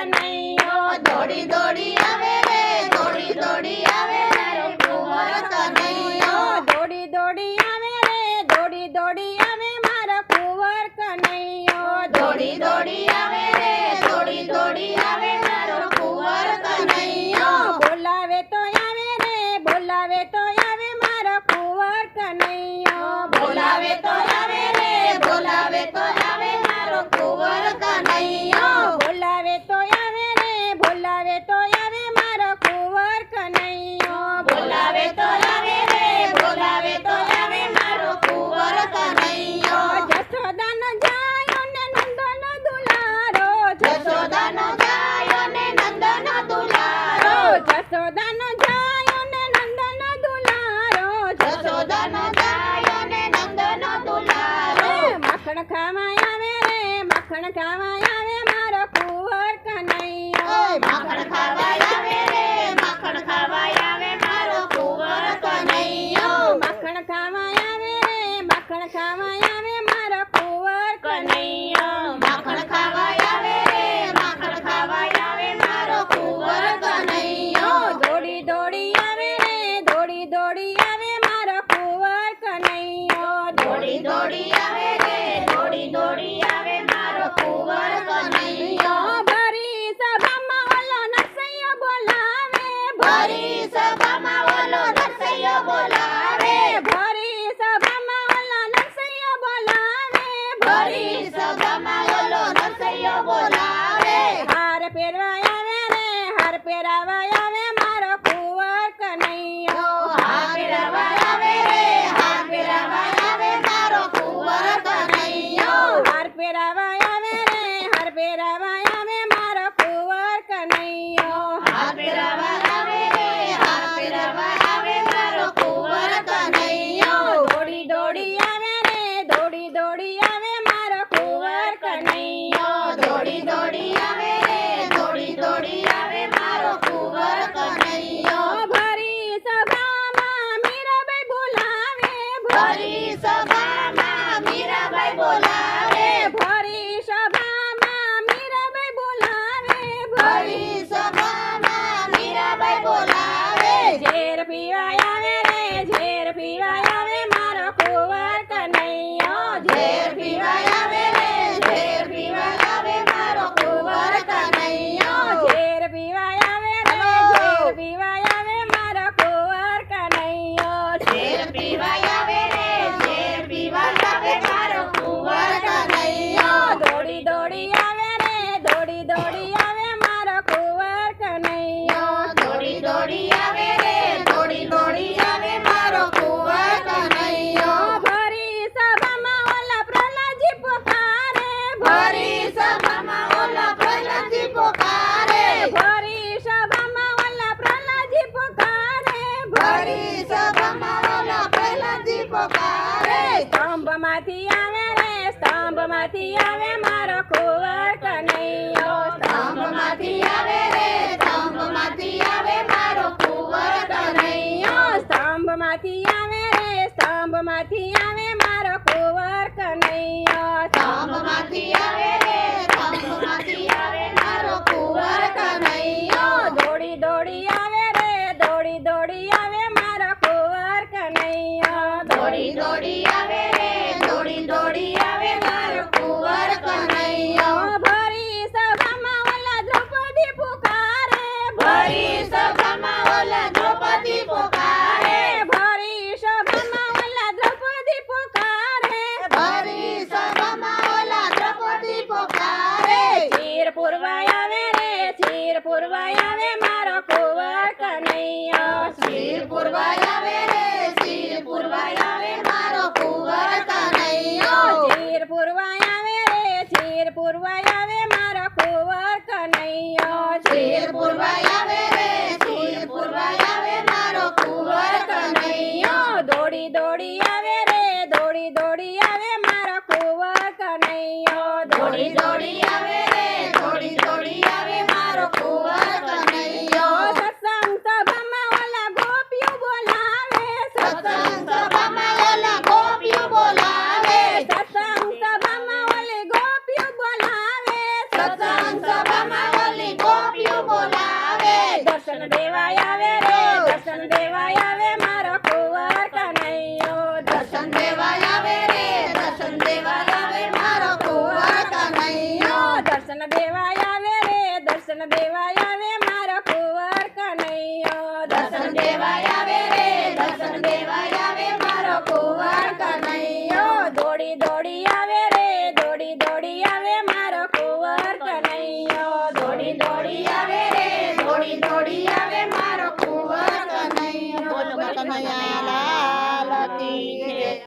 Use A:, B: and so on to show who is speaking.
A: કનૈયો.
B: આવે રે દોડી દોડી આવે
A: મારો કુંવર કનૈયો.
B: કનૈયો.
A: બોલાવે તો જશોદાનો જાયો ને નંદનો દુલારો
B: જસોદાનો ગાયો ને નંદનો દુલારો.
A: માખણ ખાવા આવે રે માખણ ખાવા આવે મારો કુંવર કનૈયો.
B: માખણ ખાવા આવે રે માખણ ખાવા આવે મારો કુંવર કનૈયો.
A: માખણ ખાવા આવે રે માખણ ખાવા દોડી દોડી આવે રે દોડી દોડી આવે મારો કુંવર કનૈયો. ભરી સભામાં ઓલો નરસૈયો બોલાવે
B: ભરી સભામાં ઓલો નરસૈયો બોલાવે.
A: ભરી સભામાં ઓલો નરસૈયો બોલાવે
B: ભરી સભામાં ઓલો નરસૈયો બોલાવે.
A: હાર પહેરવા આવે રે હાર પહેરાવા હાર પોકારે સ્તંભમાંથી આવે રે સ્તંભમાંથી આવે મારો કુંવર કનૈયો.
B: સ્તંભમાંથી
A: દોડી દોડી આવે રે દોડી દોડી આવે મારો કુંવર કનૈયો. ભરી સભામાં ઓલા દ્રૌપદી પુકારે
B: ભરી સભામાં ઓલા દ્રૌપદી પોકારે.
A: ભરી સભામાં ઓલા દ્રૌપદી પુકારે.
B: ભરી સભામાં ઓલા દ્રૌપદી પોકારે.
A: ચીર પુરવાય આવે રે ચીર પુરવાય આવે મારો કુંવર કનૈયો.
B: શિર પુરવાય આવે રે શિર પુરવાય આવે મારો કુંવર કનૈયો.
A: ચીર પુરવાય આવે રે ચીર પુરવાય આવે મારો કુંવર કનૈયો.
B: શિર પુરવાય
A: Bye, Abby.